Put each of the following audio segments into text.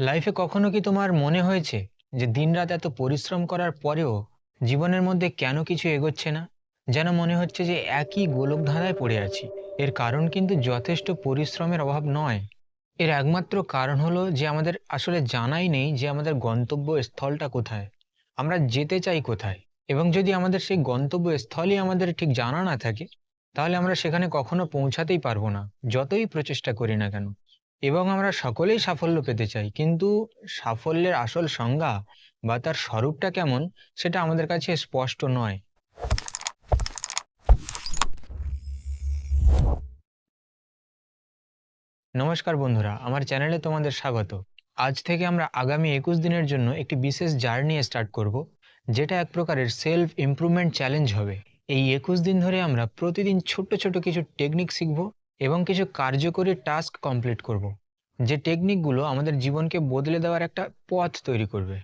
লাইফে কখনো কি তোমার মনে হয়েছে যে দিনরাত এত পরিশ্রম করার পরেও জীবনের মধ্যে কেন কিছু এগোচ্ছে না? যেন মনে হচ্ছে যে একই গোলকধাঁধায় পড়ে আছি। এর কারণ কিন্তু যথেষ্ট পরিশ্রমের অভাব নয়। এর একমাত্র কারণ হলো যে আমাদের আসলে জানাই নেই যে আমাদের গন্তব্য স্থলটা কোথায়। আমরা যেতে চাই কোথায়? এবং যদি আমাদের সেই গন্তব্য স্থলই আমাদের ঠিক জানা না থাকে, তাহলে আমরা সেখানে কখনো পৌঁছাতেই পারব না, যতই প্রচেষ্টা করি না কেন। এবং আমরা সকলেই সাফল্য পেতে চাই, কিন্তু সাফল্যের আসল সংজ্ঞা বা তার স্বরূপটা কেমন সেটা আমাদের কাছে স্পষ্ট নয়। নমস্কার বন্ধুরা, আমার চ্যানেলে তোমাদের স্বাগত। আজ থেকে আমরা আগামী একুশ দিনের জন্য একটি বিশেষ জার্নি স্টার্ট করব, যেটা এক প্রকারের সেলফ ইমপ্রুভমেন্ট চ্যালেঞ্জ হবে। এই একুশ দিন ধরে আমরা প্রতিদিন ছোট্ট ছোট কিছু টেকনিক শিখব এবং কিছু কার্যকরী টাস্ক কমপ্লিট করব, যে টেকনিকগুলো আমাদের জীবনকে বদলে দেওয়ার একটা পথ তৈরি করবে।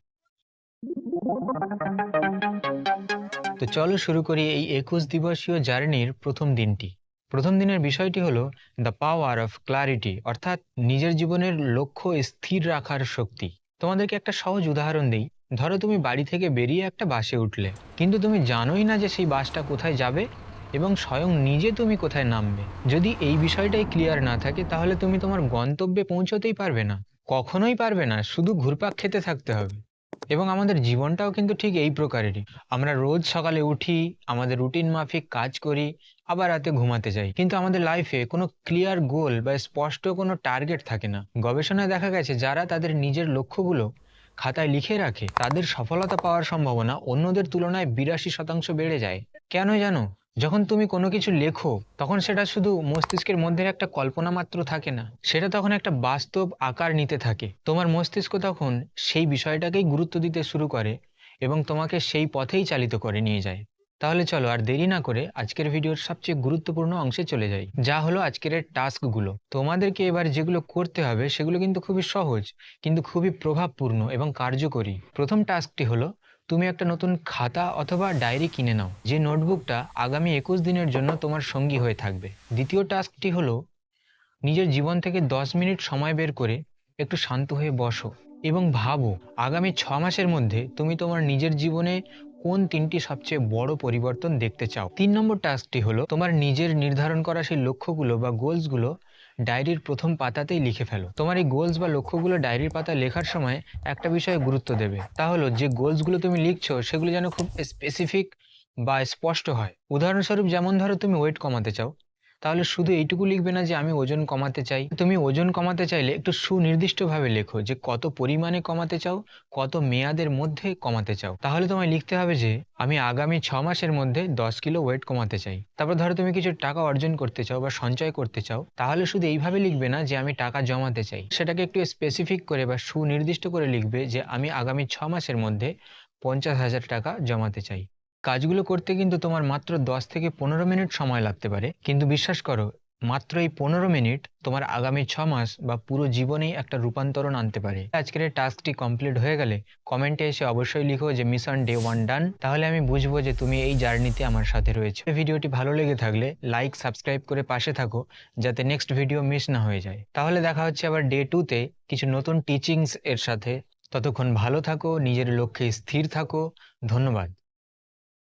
তো চলো শুরু করি এই একুশ দিবসীয় জার্নির প্রথম দিনটি। প্রথম দিনের বিষয়টি হলো দ্য পাওয়ার অফ ক্লারিটি অর্থাৎ নিজের জীবনের লক্ষ্য স্থির রাখার শক্তি। তোমাদেরকে একটা সহজ উদাহরণ দিই। ধরো তুমি বাড়ি থেকে বেরিয়ে একটা বাসে উঠলে, কিন্তু তুমি জানোই না যে সেই বাসটা কোথায় যাবে এবং স্বয়ং নিজে তুমি কোথায় নামবে? যদি এই বিষয়টাই ক্লিয়ার না থাকে, তাহলে তুমি তোমার গন্তব্যে পৌঁছতেই পারবে না। কখনোই পারবে না, শুধু ঘুরপাক খেতে থাকতে হবে। এবং আমাদের জীবনটাও কিন্তু ঠিক এই প্রকারেরই। আমরা রোজ সকালে উঠি, আমাদের রুটিন মাফিক কাজ করি, আবার রাতে ঘুমাতে যাই। কিন্তু আমাদের লাইফে কোনো ক্লিয়ার গোল বা স্পষ্ট কোনো টার্গেট থাকে না। গবেষণায় দেখা গেছে, যারা তাদের নিজের লক্ষ্যগুলো খাতায় লিখে রাখে, তাদের সফলতা পাওয়ার সম্ভাবনা অন্যদের তুলনায় বিরাশি শতাংশ বেড়ে যায়। কেন জানো? যখন তুমি কোনো কিছু লেখো, তখন সেটা শুধু মস্তিষ্কের মধ্যে একটা কল্পনা মাত্র থাকে না। সেটা তখন একটা বাস্তব আকার নিতে থাকে। তোমার মস্তিষ্ক তখন সেই বিষয়টাকেই গুরুত্ব দিতে শুরু করে এবং তোমাকে সেই পথেই চালিত করে নিয়ে যায়। তাহলে চলো আর দেরি না করে আজকের ভিডিওর সবচেয়ে গুরুত্বপূর্ণ অংশে চলে যাই, যা হলো আজকের টাস্কগুলো। তোমাদেরকে এবার যেগুলো করতে হবে সেগুলো কিন্তু খুবই সহজ, কিন্তু খুবই প্রভাবপূর্ণ এবং কার্যকরী। প্রথম টাস্কটি হলো, তুমি একটা নতুন খাতা অথবা ডায়েরি কিনে নাও, যে নোটবুকটা আগামী একুশ দিনের জন্য তোমার সঙ্গী হয়ে থাকবে। দ্বিতীয় টাস্কটি হলো, নিজের জীবন থেকে দশ মিনিট সময় বের করে একটু শান্ত হয়ে বসো এবং ভাবো, আগামী ছ মাসের মধ্যে তুমি তোমার নিজের জীবনে কোন তিনটি সবচেয়ে বড় পরিবর্তন দেখতে চাও? তিন নম্বর টাস্কটি হলো, তোমার নিজের নির্ধারণ করা সেই লক্ষ্যগুলো বা গোলসগুলো ডায়েরির প্রথম পাতাতেই লিখে ফেলো। তোমার এই গোলস বা লক্ষ্যগুলো ডায়েরির পাতা লেখার সময় একটা বিষয়ে গুরুত্ব দেবে। তা হলো, যে গোলসগুলো তুমি লিখছো, সেগুলো যেন খুব স্পেসিফিক বা স্পষ্ট হয়। উদাহরণস্বরূপ, যেমন ধরো তুমি ওয়েট কমাতে চাও তাহলে শুধু এইটুকু লিখবে না যে আমি ওজন কমাতে চাই। তুমি ওজন কমাতে চাইলে একটু সুনির্দিষ্টভাবে লেখো যে কত পরিমাণে কমাতে চাও, কত মেয়াদের মধ্যে কমাতে চাও। তাহলে তোমায় লিখতে হবে যে আমি আগামী ছ মাসের মধ্যে দশ কিলো ওয়েট কমাতে চাই। তারপর ধরো তুমি কিছু টাকা অর্জন করতে চাও বা সঞ্চয় করতে চাও, তাহলে শুধু এইভাবে লিখবে না যে আমি টাকা জমাতে চাই। সেটাকে একটু স্পেসিফিক করে বা সুনির্দিষ্ট করে লিখবে যে আমি আগামী ছ মাসের মধ্যে পঞ্চাশ হাজার টাকা জমাতে চাই। কাজগুলো করতে কিন্তু তোমার মাত্র দশ থেকে পনেরো মিনিট সময় লাগতে পারে। কিন্তু বিশ্বাস করো, মাত্র এই পনেরো মিনিট তোমার আগামী ছ মাস বা পুরো জীবনেই একটা রূপান্তরণ আনতে পারে। আজকের টাস্কটি কমপ্লিট হয়ে গেলে কমেন্টে এসে অবশ্যই লিখো যে মিশন ডে ওয়ান ডান তাহলে আমি বুঝব যে, তুমি এই জার্নিতে আমার সাথে রয়েছে। ভিডিওটি ভালো লেগে থাকলে লাইক, সাবস্ক্রাইব করে পাশে থাকো, যাতে নেক্সট ভিডিও মিস না হয়ে যায়। তাহলে দেখা হচ্ছে আবার ডে টুতে কিছু নতুন টিচিংস এর সাথে। ততক্ষণ ভালো থাকো, নিজের লক্ষ্যে স্থির থাকো। ধন্যবাদ।